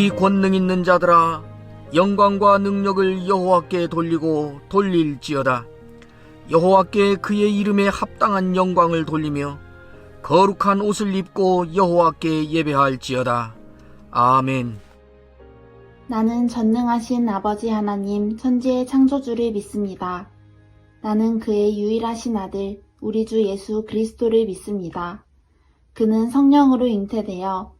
너희 권능 있는 자들아 영광과 능력을 여호와께 돌리고 돌릴지어다 여호와께 그의 이름에 합당한 영광을 돌리며 거룩한 옷을 입고 여호와께 예배할지어다 아멘 나는 전능하신 아버지 하나님 천지의 창조주를 믿습니다. 나는 그의 유일하신 아들 우리 주 예수 그리스도를 믿습니다. 그는 성령으로 잉태되어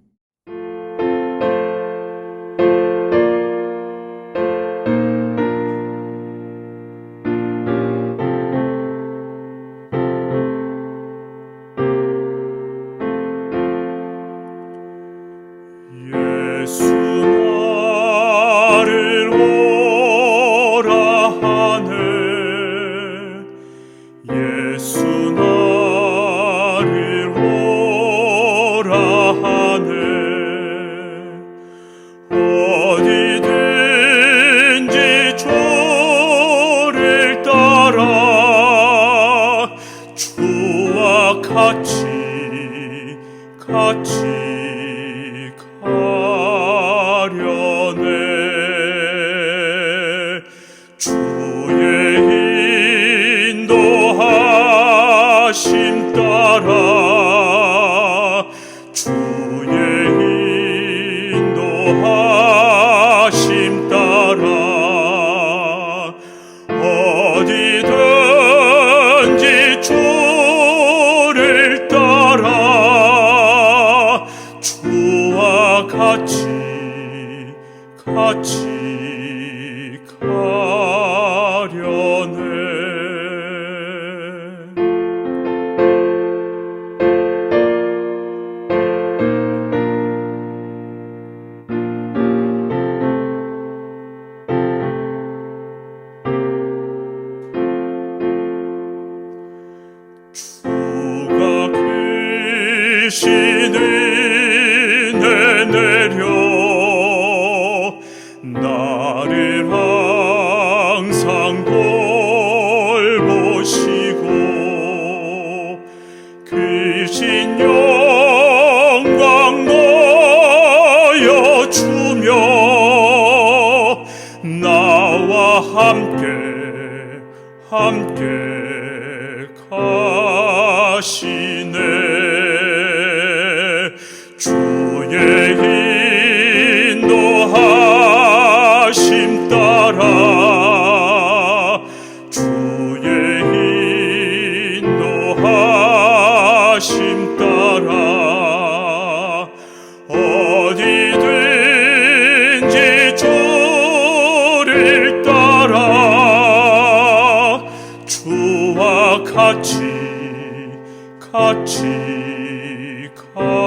같이 가려네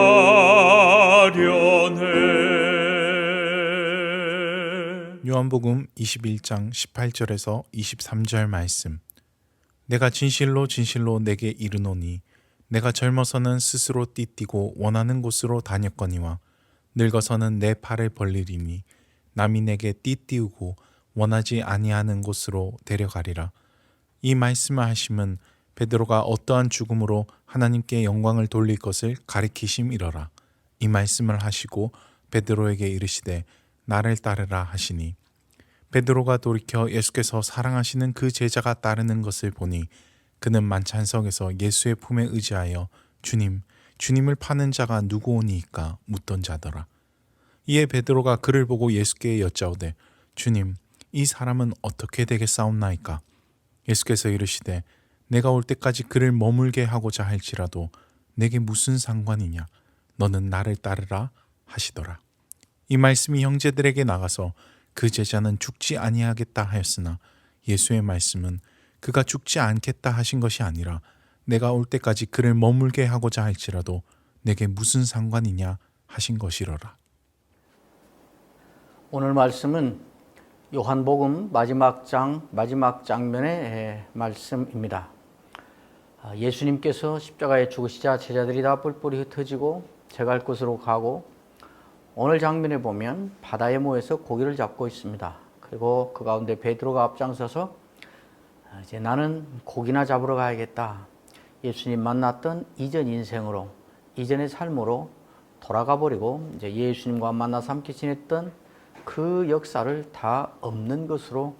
요한복음 21장 18절에서 23절 말씀. 내가 진실로 진실로 내게 이르노니 내가 젊어서는 스스로 띠띠고 원하는 곳으로 다녔거니와 늙어서는 내 팔을 벌리리니 남이 내게 띠띠우고 원하지 아니하는 곳으로 데려가리라. 이 말씀을 하심은 베드로가 어떠한 죽음으로 하나님께 영광을 돌릴 것을 가리키심이러라. 이 말씀을 하시고 베드로에게 이르시되 나를 따르라 하시니 베드로가 돌이켜 예수께서 사랑하시는 그 제자가 따르는 것을 보니 그는 만찬석에서 예수의 품에 의지하여 주님, 주님을 파는 자가 누구오니이까 묻던 자더라. 이에 베드로가 그를 보고 예수께 여짜오되 주님, 이 사람은 어떻게 되겠사옵나이까? 예수께서 이르시되 내가 올 때까지 그를 머물게 하고자 할지라도 내게 무슨 상관이냐? 너는 나를 따르라 하시더라. 이 말씀이 형제들에게 나가서 그 제자는 죽지 아니하겠다 하였으나 예수의 말씀은 그가 죽지 않겠다 하신 것이 아니라 내가 올 때까지 그를 머물게 하고자 할지라도 내게 무슨 상관이냐 하신 것이로라. 오늘 말씀은 요한복음 마지막 장 마지막 장면의 말씀입니다. 아, 예수님께서 십자가에 죽으시자 제자들이 다 뿔뿔이 흩어지고 제갈 곳으로 가고 오늘 장면에 보면 바다에 모여서 고기를 잡고 있습니다. 그리고 그 가운데 베드로가 앞장서서 아, 이제 나는 고기나 잡으러 가야겠다. 예수님 만났던 이전 인생으로 이전의 삶으로 돌아가 버리고 이제 예수님과 만나서 함께 지냈던 그 역사를 다 없는 것으로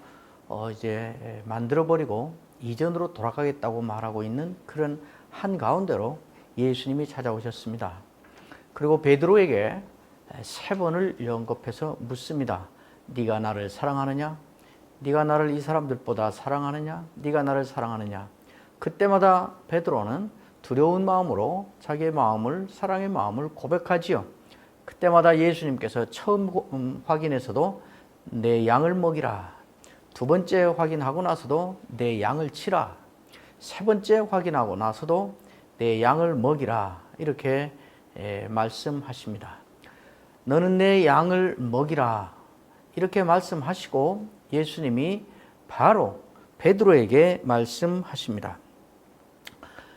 어 이제 만들어 버리고 이전으로 돌아가겠다고 말하고 있는 그런 한 가운데로 예수님이 찾아오셨습니다. 그리고 베드로에게 세 번을 연겁해서 묻습니다. 네가 나를 사랑하느냐? 네가 나를 이 사람들보다 사랑하느냐? 네가 나를 사랑하느냐? 그때마다 베드로는 두려운 마음으로 자기의 마음을 사랑의 마음을 고백하지요. 그때마다 예수님께서 처음 음, 확인에서도 내 양을 먹이라. 두 번째 확인하고 나서도 내 양을 치라. 세 번째 확인하고 나서도 내 양을 먹이라. 이렇게 에, 말씀하십니다. 너는 내 양을 먹이라. 이렇게 말씀하시고 예수님이 바로 베드로에게 말씀하십니다.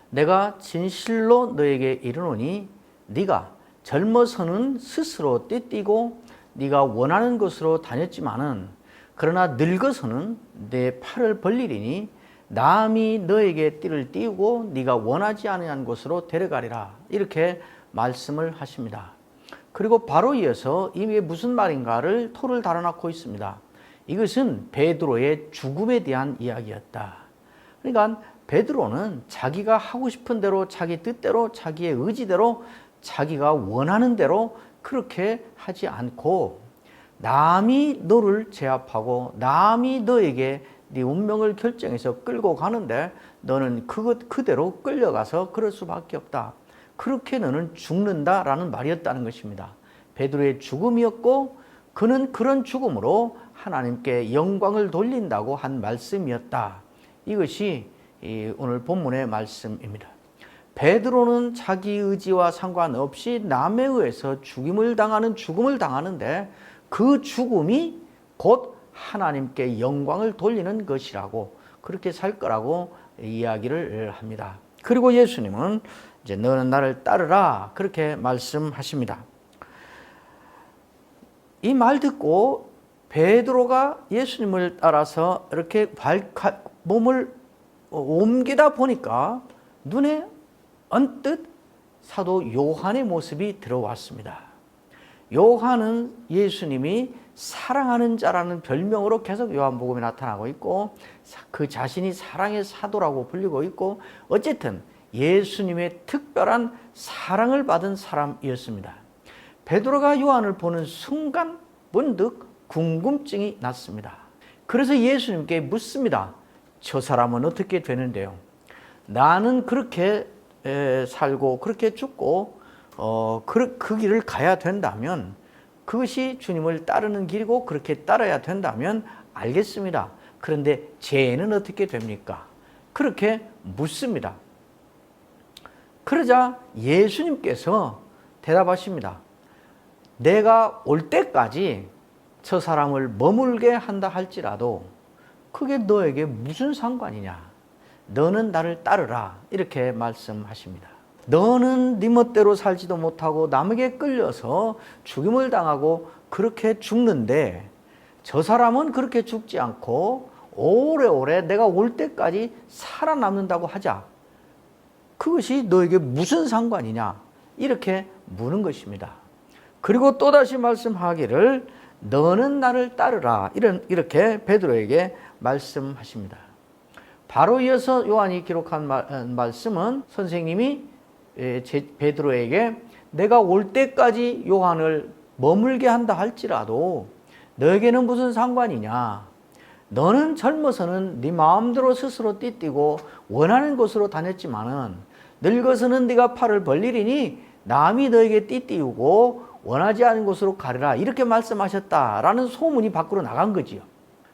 내가 진실로 너에게 이르노니 네가 젊어서는 스스로 떼띠고 네가 원하는 곳으로 다녔지만은 그러나 늙어서는 내 팔을 벌리리니 남이 너에게 띠를 띄우고 네가 원하지 않은 곳으로 데려가리라 이렇게 말씀을 하십니다. 그리고 바로 이어서 이게 무슨 말인가를 토를 달아놓고 있습니다. 이것은 베드로의 죽음에 대한 이야기였다. 그러니까 베드로는 자기가 하고 싶은 대로 자기 뜻대로 자기의 의지대로 자기가 원하는 대로 그렇게 하지 않고 남이 너를 제압하고 남이 너에게 네 운명을 결정해서 끌고 가는데 너는 그것 그대로 끌려가서 그럴 수밖에 없다. 그렇게 너는 죽는다라는 말이었다는 것입니다. 베드로의 죽음이었고 그는 그런 죽음으로 하나님께 영광을 돌린다고 한 말씀이었다. 이것이 오늘 본문의 말씀입니다. 베드로는 자기 의지와 상관없이 남에 의해서 죽임을 당하는 죽음을 당하는데 그 죽음이 곧 하나님께 영광을 돌리는 것이라고 그렇게 살 거라고 이야기를 합니다. 그리고 예수님은 이제 너는 나를 따르라 그렇게 말씀하십니다. 이 말 듣고 베드로가 예수님을 따라서 이렇게 발 몸을 옮기다 보니까 눈에 언뜻 사도 요한의 모습이 들어왔습니다. 요한은 예수님이 사랑하는 자라는 별명으로 계속 요한복음에 나타나고 있고 그 자신이 사랑의 사도라고 불리고 있고 어쨌든 예수님의 특별한 사랑을 받은 사람이었습니다. 베드로가 요한을 보는 순간 문득 궁금증이 났습니다. 그래서 예수님께 묻습니다. 저 사람은 어떻게 되는데요? 나는 그렇게 살고 그렇게 죽고 어, 그, 그 길을 가야 된다면 그것이 주님을 따르는 길이고 그렇게 따라야 된다면 알겠습니다. 그런데 죄는 어떻게 됩니까? 그렇게 묻습니다. 그러자 예수님께서 대답하십니다. 내가 올 때까지 저 사람을 머물게 한다 할지라도 그게 너에게 무슨 상관이냐? 너는 나를 따르라. 이렇게 말씀하십니다. 너는 네 멋대로 살지도 못하고 남에게 끌려서 죽임을 당하고 그렇게 죽는데 저 사람은 그렇게 죽지 않고 오래오래 내가 올 때까지 살아남는다고 하자. 그것이 너에게 무슨 상관이냐? 이렇게 묻는 것입니다. 그리고 또다시 말씀하기를 너는 나를 따르라. 이런 이렇게 베드로에게 말씀하십니다. 바로 이어서 요한이 기록한 말, 어, 말씀은 선생님이 베드로에게 내가 올 때까지 요한을 머물게 한다 할지라도 너에게는 무슨 상관이냐? 너는 젊어서는 네 마음대로 스스로 띠뛰고 원하는 곳으로 다녔지만은 늙어서는 네가 팔을 벌리리니 남이 너에게 띠띠우고 원하지 않은 곳으로 가리라 이렇게 말씀하셨다라는 소문이 밖으로 나간 거지요.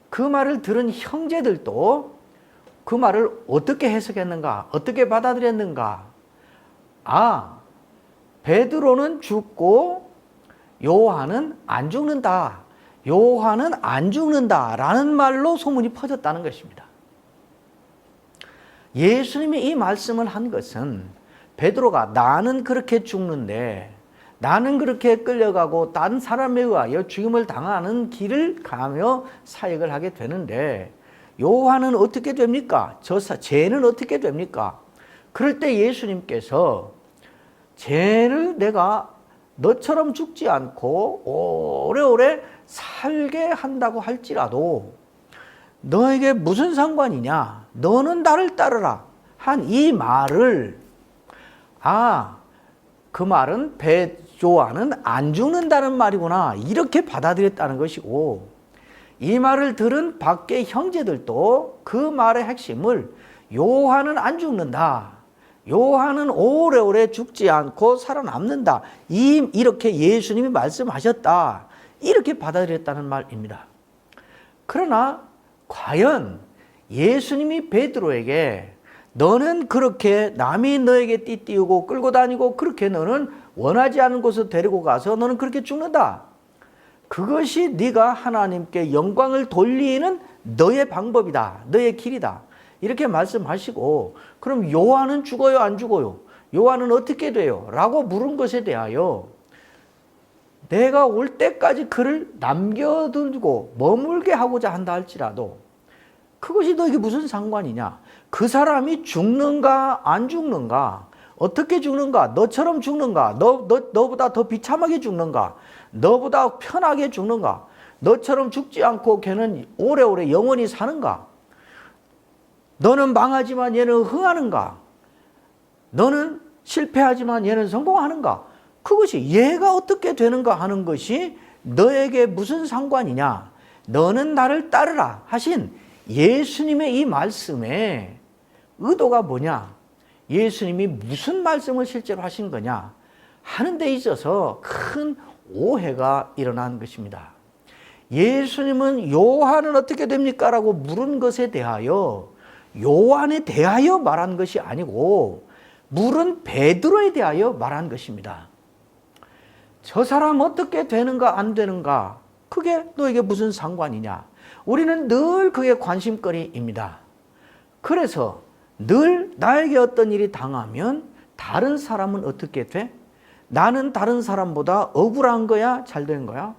그 말을 들은 형제들도 그 말을 어떻게 해석했는가, 어떻게 받아들였는가. 아, 베드로는 죽고 요한은 안 죽는다. 요한은 안 죽는다 라는 말로 소문이 퍼졌다는 것입니다. 예수님이 이 말씀을 한 것은 베드로가 나는 그렇게 죽는데 나는 그렇게 끌려가고 다른 사람에 의하여 죽임을 당하는 길을 가며 사역을 하게 되는데 요한은 어떻게 됩니까? 저 사- 쟤는 어떻게 됩니까? 그럴 때 예수님께서 쟤를 내가 너처럼 죽지 않고 오래오래 살게 한다고 할지라도 너에게 무슨 상관이냐? 너는 나를 따르라. 한 이 말을 아, 그 말은 배조와는 안 죽는다는 말이구나. 이렇게 받아들였다는 것이고 이 말을 들은 밖의 형제들도 그 말의 핵심을 요한은 안 죽는다. 요한은 오래오래 죽지 않고 살아남는다. 이, 이렇게 예수님이 말씀하셨다. 이렇게 받아들였다는 말입니다. 그러나 과연 예수님이 베드로에게 너는 그렇게 남이 너에게 띠띠우고 끌고 다니고 그렇게 너는 원하지 않은 곳에 데리고 가서 너는 그렇게 죽는다. 그것이 네가 하나님께 영광을 돌리는 너의 방법이다. 너의 길이다. 이렇게 말씀하시고 그럼 요한은 죽어요 안 죽어요? 요한은 어떻게 돼요? 라고 물은 것에 대하여 내가 올 때까지 그를 남겨두고 머물게 하고자 한다 할지라도 그것이 너에게 무슨 상관이냐? 그 사람이 죽는가 안 죽는가? 어떻게 죽는가? 너처럼 죽는가? 너, 너, 너보다 더 비참하게 죽는가? 너보다 편하게 죽는가? 너처럼 죽지 않고 걔는 오래오래 영원히 사는가? 너는 망하지만 얘는 흥하는가? 너는 실패하지만 얘는 성공하는가? 그것이 얘가 어떻게 되는가 하는 것이 너에게 무슨 상관이냐? 너는 나를 따르라 하신 예수님의 이 말씀에 의도가 뭐냐? 예수님이 무슨 말씀을 실제로 하신 거냐? 하는 데 있어서 큰 오해가 일어난 것입니다. 예수님은 요한은 어떻게 됩니까? 라고 물은 것에 대하여 요한에 대하여 말한 것이 아니고 물은 베드로에 대하여 말한 것입니다. 저 사람 어떻게 되는가 안 되는가 그게 너에게 무슨 상관이냐 우리는 늘 그게 관심거리입니다. 그래서 늘 나에게 어떤 일이 당하면 다른 사람은 어떻게 돼? 나는 다른 사람보다 억울한 거야? 잘 되는 거야?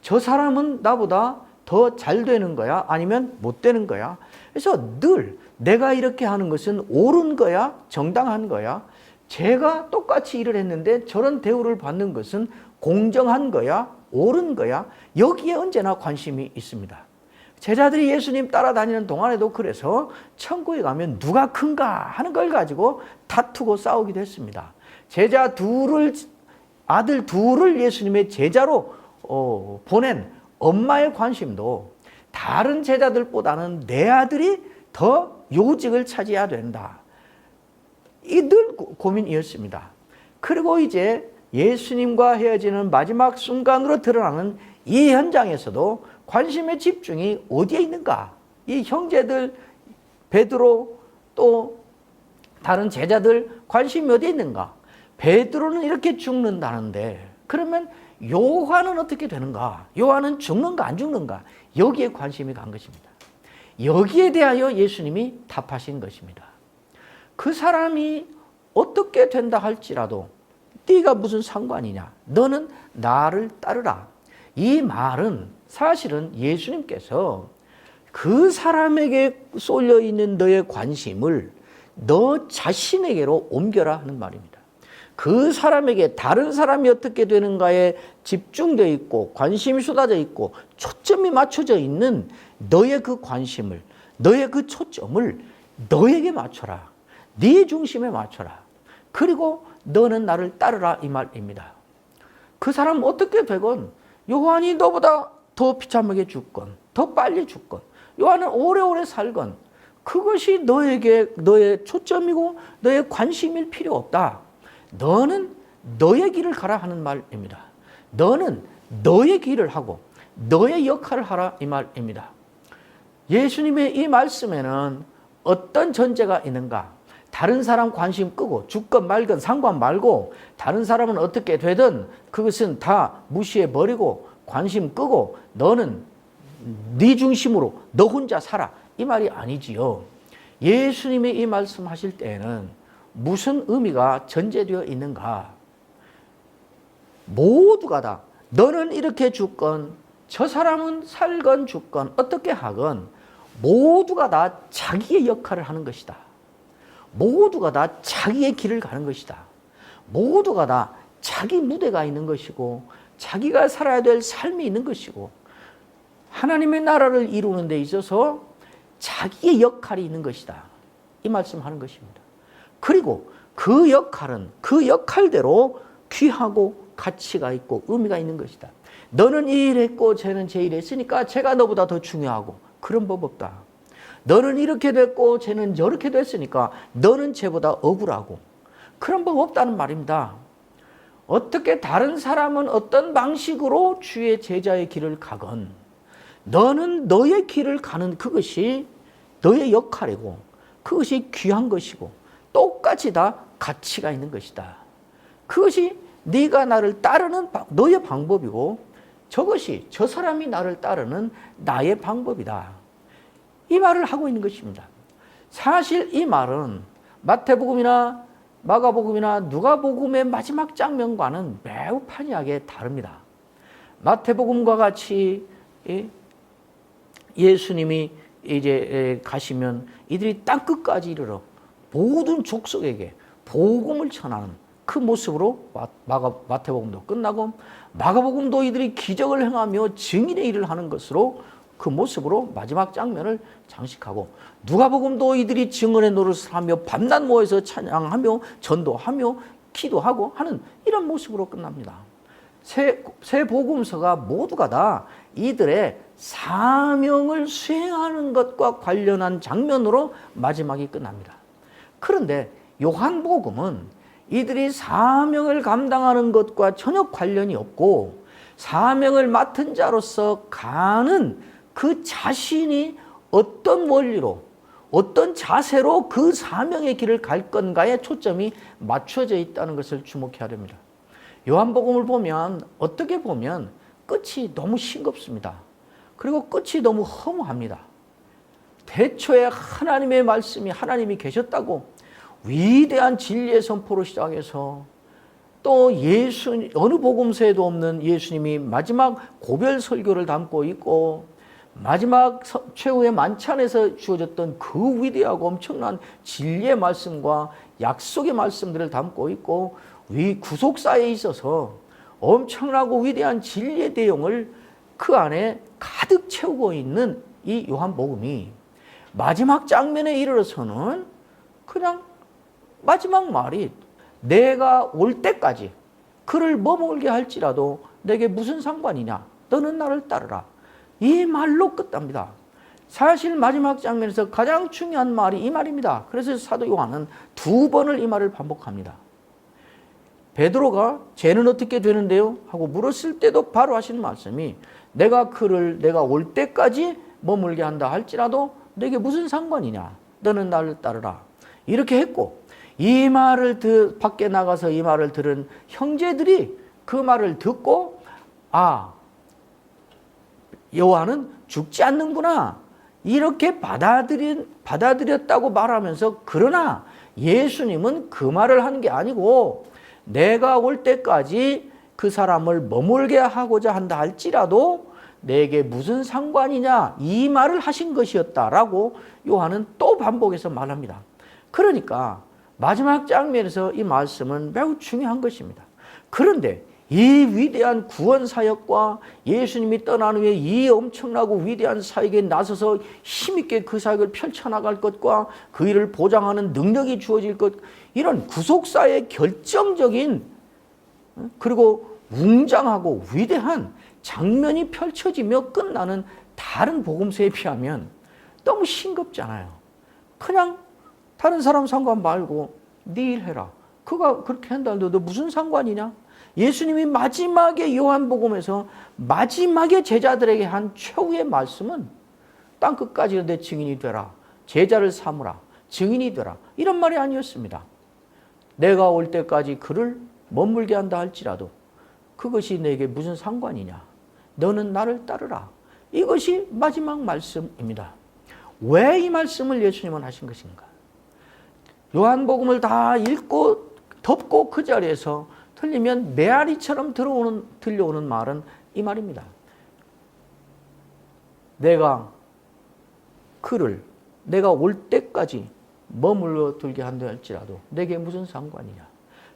저 사람은 나보다 더 잘 되는 거야? 아니면 못 되는 거야? 그래서 늘 내가 이렇게 하는 것은 옳은 거야? 정당한 거야? 제가 똑같이 일을 했는데 저런 대우를 받는 것은 공정한 거야? 옳은 거야? 여기에 언제나 관심이 있습니다. 제자들이 예수님 따라다니는 동안에도 그래서 천국에 가면 누가 큰가 하는 걸 가지고 다투고 싸우기도 했습니다. 제자 둘을 아들 둘을 예수님의 제자로 어, 보낸 엄마의 관심도 다른 제자들보다는 내 아들이 더 요직을 차지해야 된다. 이 늘 고민이었습니다. 그리고 이제 예수님과 헤어지는 마지막 순간으로 드러나는 이 현장에서도 관심의 집중이 어디에 있는가? 이 형제들 베드로 또 다른 제자들 관심이 어디에 있는가? 베드로는 이렇게 죽는다는데 그러면 요한은 어떻게 되는가? 요한은 죽는가 안 죽는가? 여기에 관심이 간 것입니다. 여기에 대하여 예수님이 답하신 것입니다. 그 사람이 어떻게 된다 할지라도 네가 무슨 상관이냐? 너는 나를 따르라. 이 말은 사실은 예수님께서 그 사람에게 쏠려 있는 너의 관심을 너 자신에게로 옮겨라 하는 말입니다. 그 사람에게 다른 사람이 어떻게 되는가에 집중되어 있고 관심이 쏟아져 있고 초점이 맞춰져 있는 너의 그 관심을 너의 그 초점을 너에게 맞춰라. 네 중심에 맞춰라. 그리고 너는 나를 따르라 이 말입니다. 그 사람 어떻게 되건 요한이 너보다 더 비참하게 죽건 더 빨리 죽건 요한은 오래오래 살건 그것이 너에게 너의 초점이고 너의 관심일 필요 없다. 너는 너의 길을 가라 하는 말입니다. 너는 너의 길을 하고 너의 역할을 하라 이 말입니다. 예수님의 이 말씀에는 어떤 전제가 있는가? 다른 사람 관심 끄고 죽건 말건 상관 말고 다른 사람은 어떻게 되든 그것은 다 무시해 버리고 관심 끄고 너는 네 중심으로 너 혼자 살아 이 말이 아니지요. 예수님이 이 말씀하실 때에는 무슨 의미가 전제되어 있는가? 모두가 다 너는 이렇게 죽건 저 사람은 살건 죽건 어떻게 하건 모두가 다 자기의 역할을 하는 것이다. 모두가 다 자기의 길을 가는 것이다. 모두가 다 자기 무대가 있는 것이고 자기가 살아야 될 삶이 있는 것이고 하나님의 나라를 이루는 데 있어서 자기의 역할이 있는 것이다. 이 말씀하는 것입니다. 그리고 그 역할은 그 역할대로 귀하고 가치가 있고 의미가 있는 것이다. 너는 이일 했고 쟤는 제일 했으니까 제가 너보다 더 중요하고 그런 법 없다. 너는 이렇게 됐고 쟤는 저렇게 됐으니까 너는 쟤보다 억울하고 그런 법 없다는 말입니다. 어떻게 다른 사람은 어떤 방식으로 주의 제자의 길을 가건 너는 너의 길을 가는 그것이 너의 역할이고 그것이 귀한 것이고 똑같이 다 가치가 있는 것이다. 그것이 네가 나를 따르는 방- 너의 방법이고 저것이 저 사람이 나를 따르는 나의 방법이다. 이 말을 하고 있는 것입니다. 사실 이 말은 마태복음이나 마가복음이나 누가복음의 마지막 장면과는 매우 판이하게 다릅니다. 마태복음과 같이 이 예수님이 이제 가시면 이들이 땅 끝까지 이르러 모든 족속에게 복음을 전하는 그 모습으로 마- 마가 마태복음도 끝나고 마가복음도 이들이 기적을 행하며 증인의 일을 하는 것으로 그 모습으로 마지막 장면을 장식하고 누가복음도 이들이 증언의 노릇을 하며 밤낮 모여서 찬양하며 전도하며 기도하고 하는 이런 모습으로 끝납니다. 세, 세 복음서가 모두가 다 이들의 사명을 수행하는 것과 관련한 장면으로 마지막이 끝납니다. 그런데 요한복음은 이들이 사명을 감당하는 것과 전혀 관련이 없고 사명을 맡은 자로서 가는 그 자신이 어떤 원리로 어떤 자세로 그 사명의 길을 갈 건가에 초점이 맞춰져 있다는 것을 주목해야 됩니다. 요한복음을 보면 어떻게 보면 끝이 너무 싱겁습니다. 그리고 끝이 너무 허무합니다. 대초에 하나님의 말씀이 하나님이 계셨다고 위대한 진리의 선포로 시작해서 또 예수 어느 복음서에도 없는 예수님이 마지막 고별 설교를 담고 있고 마지막 서- 최후의 만찬에서 주어졌던 그 위대하고 엄청난 진리의 말씀과 약속의 말씀들을 담고 있고 위 구속사에 있어서 엄청나고 위대한 진리의 내용을 그 안에 가득 채우고 있는 이 요한복음이 마지막 장면에 이르러서는 그냥 마지막 말이 내가 올 때까지 그를 머물게 할지라도 내게 무슨 상관이냐 너는 나를 따르라 이 말로 끝납니다 사실 마지막 장면에서 가장 중요한 말이 이 말입니다 그래서 사도 요한은 두 번을 이 말을 반복합니다 베드로가 쟤는 어떻게 되는데요? 하고 물었을 때도 바로 하시는 말씀이 내가 그를 내가 올 때까지 머물게 한다 할지라도 내게 무슨 상관이냐? 너는 나를 따르라. 이렇게 했고 이 말을 드, 밖에 나가서 이 말을 들은 형제들이 그 말을 듣고 아 여호와는 죽지 않는구나. 이렇게 받아들인, 받아들였다고 말하면서 그러나 예수님은 그 말을 하는 게 아니고 내가 올 때까지 그 사람을 머물게 하고자 한다 할지라도 내게 무슨 상관이냐 이 말을 하신 것이었다라고 요한은 또 반복해서 말합니다. 그러니까 마지막 장면에서 이 말씀은 매우 중요한 것입니다. 그런데 이 위대한 구원 사역과 예수님이 떠난 후에 이 엄청나고 위대한 사역에 나서서 힘있게 그 사역을 펼쳐나갈 것과 그 일을 보장하는 능력이 주어질 것 이런 구속사의 결정적인 어? 그리고 웅장하고 위대한 장면이 펼쳐지며 끝나는 다른 복음서에 비하면 너무 싱겁잖아요. 그냥 다른 사람 상관 말고 네 일 해라. 그가 그렇게 한다는데 너 무슨 상관이냐? 예수님이 마지막에 요한복음에서 마지막에 제자들에게 한 최후의 말씀은 땅 끝까지 내 증인이 되라. 제자를 삼으라. 증인이 되라. 이런 말이 아니었습니다. 내가 올 때까지 그를 머물게 한다 할지라도 그것이 내게 무슨 상관이냐. 너는 나를 따르라. 이것이 마지막 말씀입니다. 왜 이 말씀을 예수님은 하신 것인가? 요한복음을 다 읽고 덮고 그 자리에서 틀리면 메아리처럼 들어오는 들려오는 말은 이 말입니다. 내가 그를 내가 올 때까지 머물러 들게 한다 할지라도 내게 무슨 상관이냐.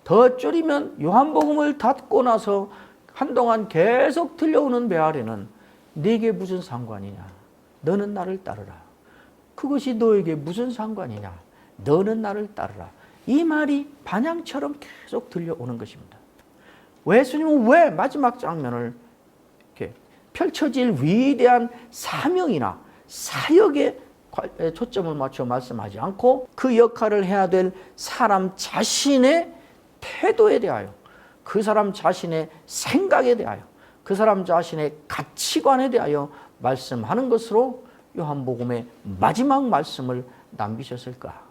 더 줄이면 요한복음을 닫고 나서 한동안 계속 들려오는 메아리는 네게 무슨 상관이냐. 너는 나를 따르라. 그것이 너에게 무슨 상관이냐. 너는 나를 따르라. 이 말이 반향처럼 계속 들려오는 것입니다. 예수님은 왜 마지막 장면을 이렇게 펼쳐질 위대한 사명이나 사역에 관- 초점을 맞춰 말씀하지 않고 그 역할을 해야 될 사람 자신의 태도에 대하여 그 사람 자신의 생각에 대하여 그 사람 자신의 가치관에 대하여 말씀하는 것으로 요한복음의 마지막 말씀을 남기셨을까?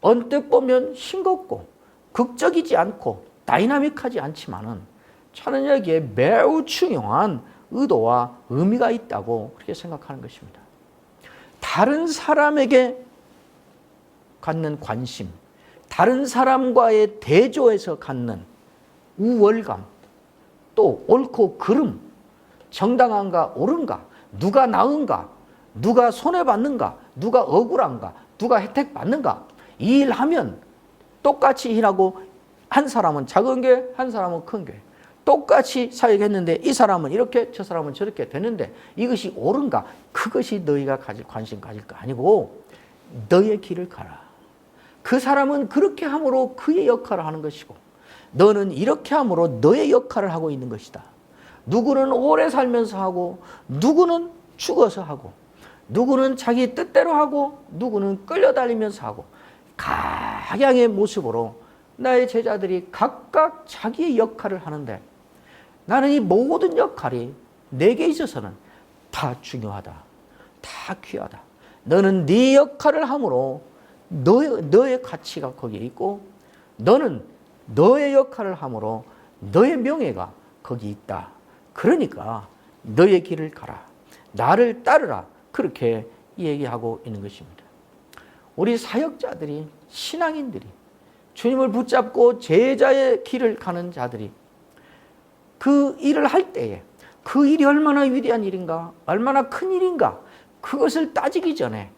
언뜻 보면 싱겁고 극적이지 않고 다이나믹하지 않지만은 여기에 매우 중요한 의도와 의미가 있다고 그렇게 생각하는 것입니다. 다른 사람에게 갖는 관심, 다른 사람과의 대조에서 갖는 우월감, 또 옳고 그름, 정당한가 옳은가, 누가 나은가, 누가 손해받는가, 누가 억울한가, 누가 혜택 받는가, 이 일 하면 똑같이 일하고 한 사람은 작은 게, 한 사람은 큰 게. 똑같이 사역했는데 이 사람은 이렇게 저 사람은 저렇게 되는데 이것이 옳은가? 그것이 너희가 가질 관심 가질 거 아니고 너의 길을 가라. 그 사람은 그렇게 함으로 그의 역할을 하는 것이고 너는 이렇게 함으로 너의 역할을 하고 있는 것이다. 누구는 오래 살면서 하고 누구는 죽어서 하고 누구는 자기 뜻대로 하고 누구는 끌려다니면서 하고 각양의 모습으로 나의 제자들이 각각 자기의 역할을 하는데 나는 이 모든 역할이 내게 있어서는 다 중요하다. 다 귀하다. 너는 네 역할을 함으로 너의, 너의 가치가 거기에 있고 너는 너의 역할을 함으로 너의 명예가 거기 있다. 그러니까 너의 길을 가라. 나를 따르라. 그렇게 얘기하고 있는 것입니다. 우리 사역자들이 신앙인들이 주님을 붙잡고 제자의 길을 가는 자들이 그 일을 할 때에 그 일이 얼마나 위대한 일인가, 얼마나 큰 일인가, 그것을 따지기 전에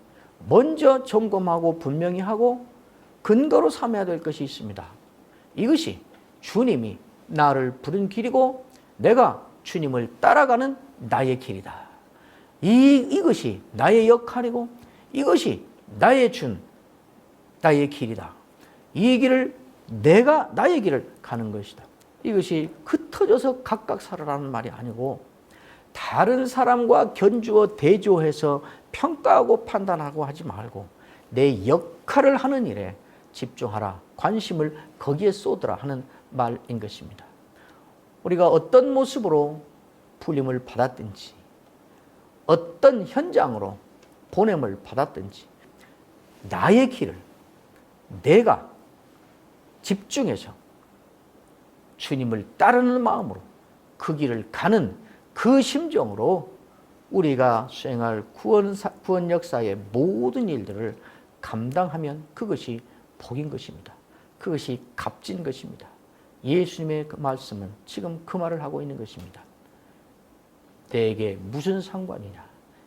먼저 점검하고 분명히 하고 근거로 삼아야 될 것이 있습니다. 이것이 주님이 나를 부른 길이고 내가 주님을 따라가는 나의 길이다. 이, 이것이 나의 역할이고 이것이 나의 준 나의 길이다. 이 길을 내가 나의 길을 가는 것이다. 이것이 흩어져서 각각 살아라는 말이 아니고 다른 사람과 견주어 대조해서 평가하고 판단하고 하지 말고 내 역할을 하는 일에 집중하라. 관심을 거기에 쏟으라 하는 말인 것입니다. 우리가 어떤 모습으로 불림을 받았든지 어떤 현장으로 보냄을 받았든지 나의 길을 내가 집중해서 주님을 따르는 마음으로 그 길을 가는 그 심정으로 우리가 수행할 구원, 구원 역사의 모든 일들을 감당하면 그것이 복인 것입니다. 그것이 값진 것입니다. 예수님의 그 말씀은 지금 그 말을 하고 있는 것입니다. 내게 무슨 상관이냐?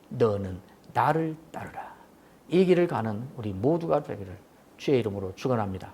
너는 나를 따르라. 이 길을 가는 우리 모두가 되기를 주의 이름으로 축원합니다.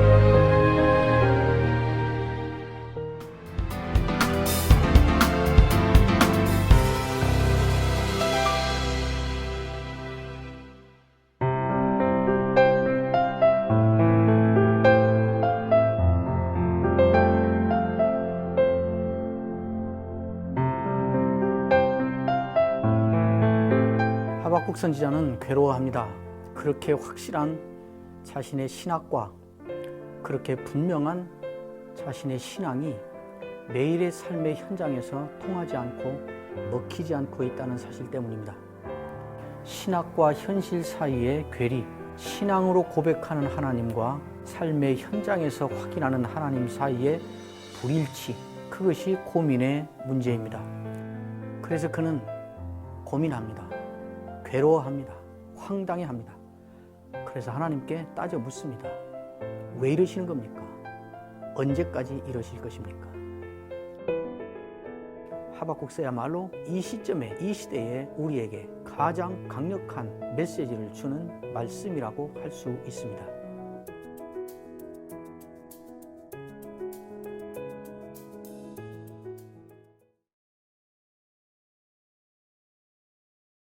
선지자는 괴로워합니다. 그렇게 확실한 자신의 신학과 그렇게 분명한 자신의 신앙이 매일의 삶의 현장에서 통하지 않고 먹히지 않고 있다는 사실 때문입니다. 신학과 현실 사이의 괴리, 신앙으로 고백하는 하나님과 삶의 현장에서 확인하는 하나님 사이의 불일치, 그것이 고민의 문제입니다. 그래서 그는 고민합니다. 괴로워합니다. 황당해합니다. 그래서 하나님께 따져 묻습니다. 왜 이러시는 겁니까? 언제까지 이러실 것입니까? 하박국서야말로 이 시점에 이 시대에 우리에게 가장 강력한 메시지를 주는 말씀이라고 할 수 있습니다.